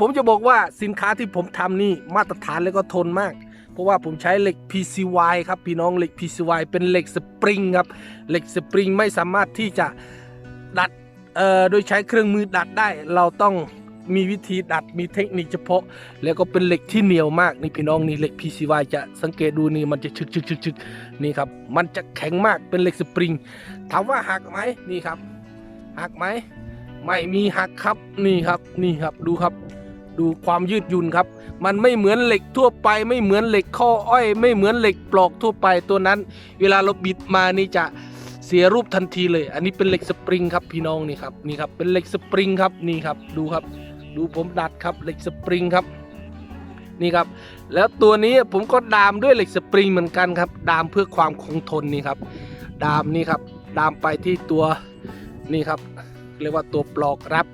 ผมจะบอกว่าสินค้าที่ผมทำนี่มาตรฐานแล้วก็ทนมาก เพราะว่าผมใช้เหล็ก PCY ครับพี่น้องเหล็ก PCY เป็นเหล็กสปริงครับเหล็กสปริงไม่สามารถที่จะดัดเอ่อโดยใช้เครื่องมือดัดได้ เราต้องมีวิธีดัดมีเทคนิคเฉพาะ แล้วก็เป็นเหล็กที่เหนียวมากนี่พี่น้องนี่เหล็ก PCY จะสังเกตดูนี่มันจะชึกชึกชึกชึกนี่ครับมันจะแข็งมากเป็นเหล็กสปริงถามว่าหักไหมนี่ครับหักไหมไม่มีหักครับนี่ครับนี่ครับดูครับ ดูความยืดหยุ่นครับ มันไม่เหมือนเหล็กทั่วไป ไม่เหมือนเหล็กข้ออ้อย ไม่เหมือนเหล็กปลอกทั่วไปตัวนั้น เวลาเราบิดมานี่จะเสียรูปทันทีเลย อันนี้เป็นเหล็กสปริงครับพี่น้องนี่ครับนี่ครับเป็นเหล็กสปริงครับนี่ครับดูครับ ดูผมดัดครับเหล็กสปริงครับนี่ครับแล้วตัวนี้ผมก็ดามด้วยเหล็กสปริงเหมือนกันครับ ดามเพื่อความคงทนนี่ครับ ดามนี่ครับ ดามไปที่ตัวนี่ครับ เรียกว่าตัวปลอกรับ